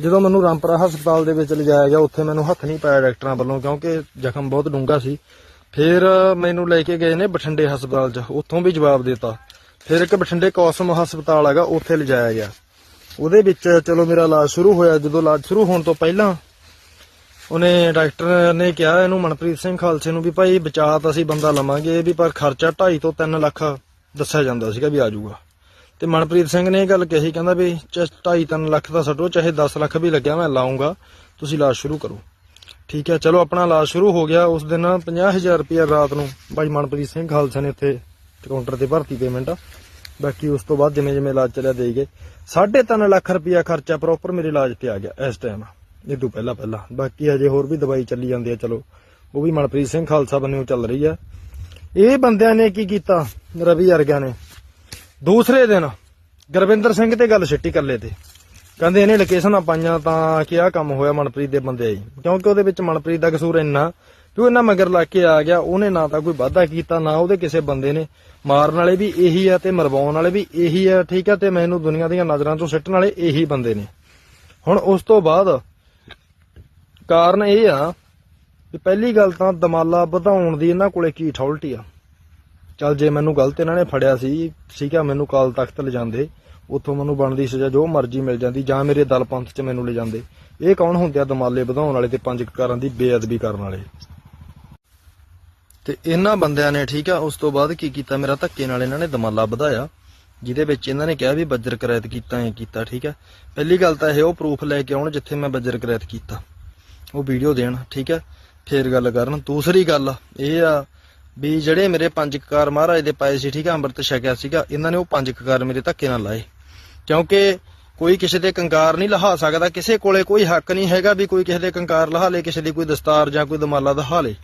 ਜਦੋਂ ਮੈਨੂੰ ਰਾਮਪੁਰਾ ਹਸਪਤਾਲ ਦੇ ਵਿੱਚ ਲਿਜਾਇਆ ਗਿਆ, ਉੱਥੇ ਮੈਨੂੰ ਹੱਥ ਨਹੀਂ ਪਾਇਆ ਡਾਕਟਰਾਂ ਵੱਲੋਂ, ਕਿਉਂਕਿ ਜ਼ਖਮ ਬਹੁਤ ਡੂੰਘਾ ਸੀ। ਫਿਰ ਮੈਨੂੰ ਲੈ ਕੇ ਗਏ ਨੇ ਬਠਿੰਡੇ ਹਸਪਤਾਲ 'ਚ, ਉੱਥੋਂ ਵੀ ਜਵਾਬ ਦਿੱਤਾ। ਫਿਰ ਇੱਕ ਬਠਿੰਡੇ ਕੌਸਮ ਹਸਪਤਾਲ ਹੈਗਾ, ਉੱਥੇ ਲਿਜਾਇਆ ਗਿਆ। ਉਹਦੇ ਵਿੱਚ ਚਲੋ ਮੇਰਾ ਇਲਾਜ ਸ਼ੁਰੂ ਹੋਇਆ। ਜਦੋਂ ਇਲਾਜ ਸ਼ੁਰੂ ਹੋਣ ਤੋਂ ਪਹਿਲਾਂ ਉਹਨੇ ਡਾਕਟਰ ਨੇ ਕਿਹਾ ਇਹਨੂੰ ਮਨਪ੍ਰੀਤ ਸਿੰਘ ਖਾਲਸੇ ਨੂੰ ਵੀ, ਭਾਈ ਬਚਾਅ ਤਾਂ ਅਸੀਂ ਬੰਦਾ ਲਵਾਂਗੇ ਵੀ ਪਰ ਖਰਚਾ 2.5 ਤੋਂ 3 ਲੱਖ ਦੱਸਿਆ ਜਾਂਦਾ ਸੀਗਾ ਵੀ ਆ ਜਾਊਗਾ। ਤੇ ਮਨਪ੍ਰੀਤ ਸਿੰਘ ਨੇ ਇਹ ਗੱਲ ਕਹੀ, ਕਹਿੰਦਾ ਵੀ ਢਾਈ 3 ਲੱਖ ਦਾ ਛੱਡੋ, ਚਾਹੇ 10 ਲੱਖ ਵੀ ਲੱਗਿਆ ਮੈਂ ਲਾਉਂਗਾ, ਤੁਸੀਂ ਇਲਾਜ ਸ਼ੁਰੂ ਕਰੋ। ਠੀਕ ਹੈ, ਚਲੋ ਆਪਣਾ ਇਲਾਜ ਸ਼ੁਰੂ ਹੋ ਗਿਆ, ਉਸ ਦਿਨ 50000 ਰੁਪਏ ਰਾਤ ਨੂੰ ਭਾਈ ਮਨਪ੍ਰੀਤ ਸਿੰਘ ਖਾਲਸਾ ਨੇ ਇੱਥੇ ਕਾਊਂਟਰ ਤੇ ਭਰਤੀ ਪੇਮੈਂਟ ਬਾਕੀ ਉਸ ਤੋਂ ਬਾਅਦ ਜਿਵੇਂ ਜਿਵੇਂ ਇਲਾਜ ਚੱਲਿਆ ਦੇ ਗਏ 3.5 ਲੱਖ ਰੁਪਇਆ ਖਰਚਾ ਪ੍ਰੋਪਰ ਮੇਰੇ ਇਲਾਜ ਤੇ ਆ ਗਿਆ ਇਸ ਟਾਈਮ ਇਹ ਤੋਂ ਪਹਿਲਾਂ ਪਹਿਲਾਂ। ਬਾਕੀ ਹਜੇ ਹੋਰ ਵੀ ਦਵਾਈ ਚੱਲੀ ਜਾਂਦੀ ਹੈ, ਚਲੋ, ਉਹ ਵੀ ਮਨਪ੍ਰੀਤ ਸਿੰਘ ਖਾਲਸਾ ਬੰਨਿਓ ਚੱਲ ਰਹੀ ਆ ਇਹ ਬੰਦਿਆਂ ਨੇ ਕੀ ਕੀਤਾ? ਰਵੀ ਅਰਗਿਆ ਨੇ। ਦੂਸਰੇ ਦਿਨ ਗੁਰਵਿੰਦਰ ਸਿੰਘ ਤੇ ਗੱਲ ਛਿੱਟੀ ਕੱਲੇ ਤੇ। ਕਹਿੰਦੇ ਇਹਨੇ ਲੋਕੇਸ਼ਨਾਂ ਪਾਈਆਂ ਤਾਂ ਕਿ ਆਹ ਕੰਮ ਹੋਇਆ ਮਨਪ੍ਰੀਤ ਦੇ ਬੰਦੇ ਆਈ। ਕਿਉਂਕਿ ਉਹਦੇ ਵਿੱਚ ਮਨਪ੍ਰੀਤ ਦਾ ਕਸੂਰ ਇੰਨਾ ਕਿ ਉਹ ਇਹਨਾਂ ਮਗਰ ਲੱਗ ਕੇ ਆ ਗਿਆ, ਉਹਨੇ ਨਾ ਤਾਂ ਕੋਈ ਵਾਅਦਾ ਕੀਤਾ, ਨਾ ਉਹਦੇ ਕਿਸੇ ਬੰਦੇ ਨੇ। ਮਾਰਨ ਵਾਲੇ ਵੀ ਇਹੀ ਆ ਤੇ ਮਰਵਾਉਣ ਵਾਲੇ ਵੀ ਇਹੀ ਆ, ਠੀਕ ਆ, ਤੇ ਮੈਨੂੰ ਦੁਨੀਆ ਦੀਆਂ ਨਜ਼ਰਾਂ ਤੋਂ ਸਿੱਟਣ ਵਾਲੇ ਇਹੀ ਬੰਦੇ ਨੇ। ਹੁਣ ਉਸ ਤੋਂ ਬਾਅਦ ਕਾਰਨ ਇਹ ਆ ਵੀ ਪਹਿਲੀ ਗੱਲ ਤਾਂ ਦਮਾਲਾ ਵਧਾਉਣ ਦੀ ਇਹਨਾਂ ਕੋਲੇ ਕੀ ਅਥਾਰਟੀ ਆ। ਚੱਲ ਜੇ ਮੈਨੂੰ ਗਲਤ ਇਹਨਾਂ ਨੇ ਫੜਿਆ ਸੀ, ਠੀਕ ਮੈਨੂੰ ਕਾਲ ਤਖਤ ਲਿਜਾਂਦੇ, ਉੱਥੋਂ ਮੈਨੂੰ ਬਣਦੀ ਸਜ਼ਾ ਜੋ ਮਰਜ਼ੀ ਮਿਲ ਜਾਂਦੀ, ਜਾਂ ਮੇਰੇ ਦਲ ਪੰਥ 'ਚ ਮੈਨੂੰ ਲਿਜਾਂਦੇ। ਇਹ ਕੌਣ ਹੁੰਦੇ ਆ ਦਮਾਲੇ ਵਧਾਉਣ ਵਾਲੇ ਤੇ ਪੰਜ ਕਕਾਰਾਂ ਦੀ ਬੇਅਦਬੀ ਕਰਨ ਵਾਲੇ? ਤੇ ਇਹਨਾਂ ਬੰਦਿਆਂ ਨੇ, ਠੀਕ ਆ, ਉਸ ਤੋਂ ਬਾਅਦ ਕੀ ਕੀਤਾ? ਮੇਰਾ ਧੱਕੇ ਨਾਲ ਇਹਨਾਂ ਨੇ ਦਮਾਲਾ ਵਧਾਇਆ, ਜਿਹਦੇ ਵਿੱਚ ਇਹਨਾਂ ਨੇ ਕਿਹਾ ਵੀ ਬੱਜਰ ਕਰਾਇਤ ਕੀਤਾ, ਐ ਕੀਤਾ, ਠੀਕ ਆ। ਪਹਿਲੀ ਗੱਲ ਤਾਂ ਇਹ, ਉਹ ਪ੍ਰੂਫ ਲੈ ਕੇ ਆਉਣ ਜਿੱਥੇ ਮੈਂ ਬੱਜਰ ਕਰੈਤ ਕੀਤਾ। ਉਹ ਵੀਡੀਓ ਦੇਣ, ਠੀਕ ਆ। ਫੇਰ ਗੱਲ ਕਰਨ। ਦੂਸਰੀ ਗੱਲ, ਇਹ ਆ ਵੀ ਜਿਹੜੇ ਮੇਰੇ ਪੰਜ ਕਕਾਰ ਮਹਾਰਾਜ ਦੇ ਪਾਏ ਸੀ, ਠੀਕ ਆ, ਅੰਮ੍ਰਿਤ ਛਕਿਆ ਸੀਗਾ, ਇਹਨਾਂ ਨੇ ਉਹ ਪੰਜ ਕਕਾਰ ਮੇਰੇ ਧੱਕੇ ਨਾਲ ਲਾਏ। ਕਿਉਂਕਿ ਕੋਈ ਕਿਸੇ ਦੇ ਕੰਕਾਰ ਨਹੀਂ ਲਹਾ ਸਕਦਾ, ਕਿਸੇ ਕੋਲੇ ਕੋਈ ਹੱਕ ਨਹੀਂ ਹੈਗਾ ਵੀ ਕੋਈ ਕਿਸੇ ਦੇ ਕੰਕਾਰ ਲਹਾ ਲੇ, ਕਿਸੇ ਦੀ ਕੋਈ ਦਸਤਾਰ ਜਾਂ ਕੋਈ ਦਮਾਲਾ ਦਹਾ ਲੇ।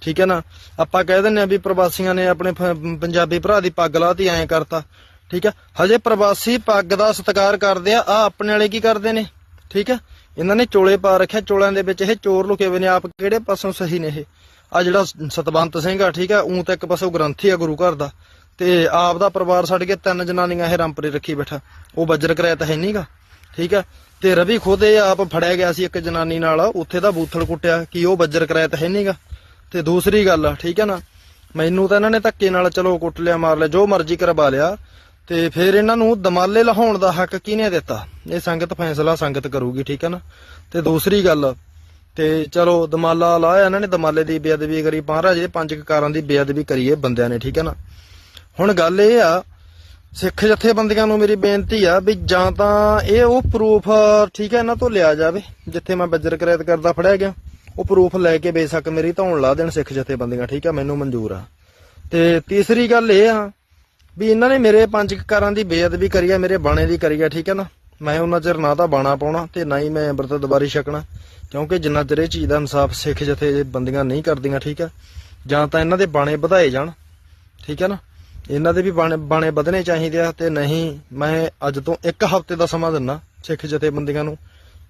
ਠੀਕ ਹੈ ਨਾ? ਆਪਾਂ ਕਹਿ ਦਿੰਨੇ ਆ ਵੀ ਪ੍ਰਵਾਸੀਆਂ ਨੇ ਆਪਣੇ ਪੰਜਾਬੀ ਭਰਾ ਦੀ ਪੱਗ ਲਾਤੀ, ਐਂ ਕਰਤਾ। ਠੀਕ ਹੈ? ਹਜੇ ਪ੍ਰਵਾਸੀ ਪੱਗ ਦਾ ਸਤਿਕਾਰ ਕਰਦੇ ਆ ਆ ਆਪਣੇ ਵਾਲੇ ਕੀ ਕਰਦੇ ਨੇ? ਠੀਕ ਹੈ? ਇਹਨਾਂ ਨੇ ਚੋਲੇ ਪਾ ਰੱਖਿਆ ਚੋਲਿਆਂ ਦੇ ਵਿੱਚ ਇਹ ਚੋਰ ਲੁਕੇ ਹੋਏ ਨੇ, ਆਪ ਕਿਹੜੇ ਪਾਸੋਂ ਸਹੀ ਨੇ ਇਹ? ਆ ਜਿਹੜਾ ਸਤਵੰਤ ਸਿੰਘ ਆ, ਠੀਕ ਆ, ਉਂ ਤਾਂ ਇੱਕ ਪਾਸੋਂ ਗ੍ਰੰਥੀ ਆ ਗੁਰੂ ਘਰ ਦਾ। ਤੇ ਆਪ ਦਾ ਪਰਿਵਾਰ ਛੱਡ ਕੇ ਤਿੰਨ ਜਨਾਨੀਆਂ ਇਹ ਰਾਮਪੁਰੇ ਰੱਖੀ ਬੈਠਾ। ਉਹ ਬੱਜਰ ਕਰਾਇਆ ਤਾਂ ਹੈ ਨਹੀਂਗਾ ਠੀਕ ਹੈ ਤੇ ਰਵੀ ਖੁਦ ਇਹ ਆਪ ਫੜਿਆ ਗਿਆ ਸੀ ਇੱਕ ਜਨਾਨੀ ਨਾਲ, ਉੱਥੇ ਦਾ ਬੂਥਲ ਕੁੱਟਿਆ ਕਿ ਉਹ ਬੱਜਰ ਕਰਾਇਆ ਤਾਂ ਹੈ ਨਹੀਂਗਾ ਤੇ ਦੂਸਰੀ ਗੱਲ ਠੀਕ ਹੈ ਨਾ, ਮੈਨੂੰ ਤਾਂ ਇਹਨਾਂ ਨੇ ਧੱਕੇ ਨਾਲ ਚਲੋ ਕੁੱਟ ਲਿਆ, ਮਾਰ ਲਿਆ, ਜੋ ਮਰਜ਼ੀ ਕਰਵਾ ਲਿਆ, ਤੇ ਫਿਰ ਇਹਨਾਂ ਨੂੰ ਦਮਾਲੇ ਲਹਾਉਣ ਦਾ ਹੱਕ ਕਿਹਨੇ ਦਿੱਤਾ? ਇਹ ਸੰਗਤ ਫੈਸਲਾ ਸੰਗਤ ਕਰੂਗੀ, ਠੀਕ ਹੈ ਨਾ? ਤੇ ਦੂਸਰੀ ਗੱਲ ਤੇ ਚਲੋ ਦਮਾਲਾ ਲਾਇਆ ਇਹਨਾਂ ਨੇ, ਦਮਾਲੇ ਦੀ ਬੇਅਦਬੀ ਕਰੀ। ਮਹਾਰਾਜ ਦੇ ਪੰਜ ਕਕਾਰਾਂ ਦੀ ਬੇਅਦਬੀ ਕਰੀਏ ਬੰਦਿਆਂ ਨੇ, ਠੀਕ ਹੈ ਨਾ? ਹੁਣ ਗੱਲ ਇਹ ਆ, ਸਿੱਖ ਜਥੇਬੰਦੀਆਂ ਨੂੰ ਮੇਰੀ ਬੇਨਤੀ ਆ ਵੀ ਜਾਂ ਤਾਂ ਇਹ ਉਹ ਪ੍ਰੂਫ ਠੀਕ ਹੈ, ਇਹਨਾਂ ਤੋਂ ਲਿਆ ਜਾਵੇ, ਜਿੱਥੇ ਮੈਂ ਬੱਜਰ ਕਰਾਇਤ ਕਰਦਾ ਫੜਿਆ ਗਿਆ। ਉਹ ਪ੍ਰੂਫ ਲੈ ਕੇ ਬੇਸ਼ੱਕ ਮੇਰੀ ਧੌਣ ਲਾ ਦੇਣ ਸਿੱਖ ਜਥੇਬੰਦੀਆਂ, ਠੀਕ ਆ ਮੈਨੂੰ ਮਨਜ਼ੂਰ ਆ। ਤੇ ਤੀਸਰੀ ਗੱਲ ਇਹ ਆ ਵੀ ਇਹਨਾਂ ਨੇ ਮੇਰੇ ਪੰਜ ਕਕਾਰਾਂ ਦੀ ਬੇਅਦਬੀ ਕਰੀ ਆ, ਮੇਰੇ ਬਾਣੇ ਦੀ ਕਰੀ ਆ, ਠੀਕ ਹੈ ਨਾ? ਮੈਂ ਉਹਨਾਂ ਚਿਰ ਨਾ ਤਾਂ ਬਾਣਾ ਪਾਉਣਾ ਤੇ ਨਾ ਹੀ ਮੈਂ ਅੰਮ੍ਰਿਤ ਦੁਬਾਰੀ ਛਕਣਾ। ਕਿਉਂਕਿ ਜਿੰਨਾ ਚਿਰ ਇਹ ਚੀਜ਼ ਦਾ ਇਨਸਾਫ ਸਿੱਖ ਜਥੇ ਬੰਦੀਆਂ ਨਹੀਂ ਕਰਦੀਆਂ, ਠੀਕ ਆ? ਜਾਂ ਤਾਂ ਇਹਨਾਂ ਦੇ ਬਾਣੇ ਵਧਾਏ ਜਾਣ, ਠੀਕ ਹੈ ਨਾ? ਇਹਨਾਂ ਦੇ ਵੀ ਬਾਣੇ ਬਾਣੇ ਵਧਣੇ ਚਾਹੀਦੇ ਆ ਤੇ ਨਹੀਂ, ਮੈਂ ਅੱਜ ਤੋਂ ਇੱਕ ਹਫ਼ਤੇ ਦਾ ਸਮਾਂ ਦਿੰਨਾ ਸਿੱਖ ਜਥੇਬੰਦੀਆਂ ਨੂੰ।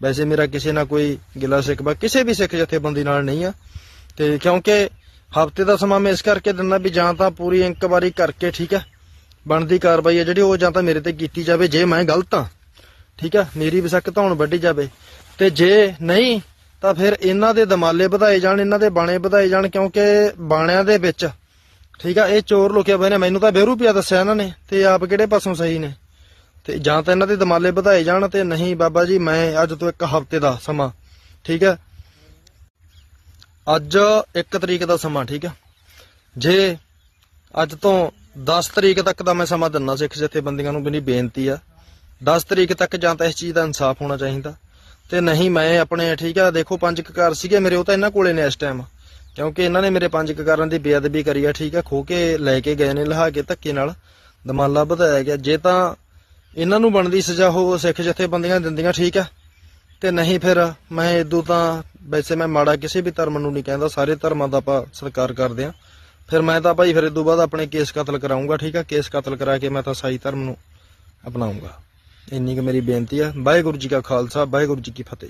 ਵੈਸੇ ਮੇਰਾ ਕਿਸੇ ਨਾਲ ਕੋਈ ਗਿਲਾ ਸਿਕਵਾ ਕਿਸੇ ਵੀ ਸਿੱਖ ਜਥੇਬੰਦੀ ਨਾਲ ਨਹੀਂ ਆ। ਤੇ ਕਿਉਂਕਿ ਹਫ਼ਤੇ ਦਾ ਸਮਾਂ ਮੈਂ ਇਸ ਕਰਕੇ ਦਿੰਦਾ ਵੀ ਜਾਂ ਤਾਂ ਪੂਰੀ ਇਨਕੁਆਰੀ ਕਰਕੇ, ਠੀਕ ਹੈ ਬਣਦੀ ਕਾਰਵਾਈ ਹੈ ਜਿਹੜੀ ਉਹ ਜਾਂ ਤਾਂ ਮੇਰੇ ਤੇ ਕੀਤੀ ਜਾਵੇ, ਜੇ ਮੈਂ ਗਲਤ ਹਾਂ ਠੀਕ ਹੈ ਮੇਰੀ ਵਿਸਕ ਧੌਣ ਵੱਢੀ ਜਾਵੇ। ਤੇ ਜੇ ਨਹੀਂ, ਤਾਂ ਫਿਰ ਇਹਨਾਂ ਦੇ ਦਮਾਲੇ ਵਧਾਏ ਜਾਣ, ਇਹਨਾਂ ਦੇ ਬਾਣੇ ਵਧਾਏ ਜਾਣ, ਕਿਉਂਕਿ ਬਾਣਿਆਂ ਦੇ ਵਿੱਚ, ਠੀਕ ਆ, ਇਹ ਚੋਰ ਲੁਕਿਆ ਹੋਏ ਨੇ। ਮੈਨੂੰ ਤਾਂ ਬੇਰੂ ਪਿਆ ਦੱਸਿਆ ਇਹਨਾਂ ਨੇ, ਤੇ ਆਪ ਕਿਹੜੇ ਪਾਸੋਂ ਸਹੀ ਨੇ? ਤੇ ਜਾਂ ਤਾਂ ਇਹਨਾਂ ਦੇ ਦਮਾਲੇ ਵਧਾਏ ਜਾਣ ਤੇ ਨਹੀਂ, ਬਾਬਾ ਜੀ, ਮੈਂ ਅੱਜ ਤੋਂ ਇੱਕ ਹਫ਼ਤੇ ਦਾ ਸਮਾਂ, ਠੀਕ ਹੈ ਅੱਜ 1 ਤਰੀਕ ਦਾ ਸਮਾਂ, ਠੀਕ ਹੈ ਜੇ ਅੱਜ ਤੋਂ 10 ਤਰੀਕ ਤੱਕ ਦਾ ਮੈਂ ਸਮਾਂ ਦਿੰਨਾ ਸਿੱਖ ਜਥੇਬੰਦੀਆਂ ਨੂੰ, ਮੇਰੀ ਬੇਨਤੀ ਆ 10 ਤਰੀਕ ਤੱਕ ਜਾਂ ਤਾਂ ਇਸ ਚੀਜ਼ ਦਾ ਇਨਸਾਫ ਹੋਣਾ ਚਾਹੀਦਾ। ਤੇ ਨਹੀਂ, ਮੈਂ ਆਪਣੇ, ਠੀਕ ਆ ਦੇਖੋ, ਪੰਜ ਕਕਾਰ ਸੀਗੇ ਮੇਰੇ, ਉਹ ਤਾਂ ਇਹਨਾਂ ਕੋਲੇ ਨੇ ਇਸ ਟਾਈਮ ਕਿਉਂਕਿ ਇਹਨਾਂ ਨੇ ਮੇਰੇ ਪੰਜ ਕਕਾਰਾਂ ਦੀ ਬੇਅਦਬੀ ਕਰੀ ਆ, ਠੀਕ ਆ ਖੋ ਕੇ ਲੈ ਕੇ ਗਏ ਨੇ, ਲਹਾ ਕੇ ਧੱਕੇ ਨਾਲ। ਦਮਾਲਾ ਵਧਾਇਆ ਗਿਆ। ਜੇ ਤਾਂ ਇਹਨਾਂ ਨੂੰ ਬਣਦੀ ਸਜ਼ਾ ਹੋ ਸਿੱਖ ਜਥੇਬੰਦੀਆਂ ਦਿੰਦੀਆਂ, ਠੀਕ ਆ ਤੇ ਨਹੀਂ ਫਿਰ ਮੈਂ ਇਦੋਂ ਤਾਂ, ਵੈਸੇ ਮੈਂ ਮਾੜਾ ਕਿਸੇ ਵੀ ਧਰਮ ਨੂੰ ਨਹੀਂ ਕਹਿੰਦਾ, ਸਾਰੇ ਧਰਮਾਂ ਦਾ ਆਪਾਂ ਸਤਿਕਾਰ ਕਰਦੇ ਆ ਫਿਰ ਮੈਂ ਤਾਂ ਭਾਈ ਫਿਰ ਇਦੋਂ ਬਾਅਦ ਆਪਣੇ ਕੇਸ ਕਤਲ ਕਰਾਉਂਗਾ ਠੀਕ ਆ ਕੇਸ ਕਤਲ ਕਰਾ ਕੇ ਮੈਂ ਤਾਂ ਸਾਈ ਧਰਮ ਨੂੰ ਅਪਣਾਉਂਗਾ ਇੰਨੀ ਕੁ ਮੇਰੀ ਬੇਨਤੀ ਆ। ਵਾਹਿਗੁਰੂ ਜੀ ਕਾ ਖਾਲਸਾ ਵਾਹਿਗੁਰੂ ਜੀ ਕੀ ਫਤਿਹ।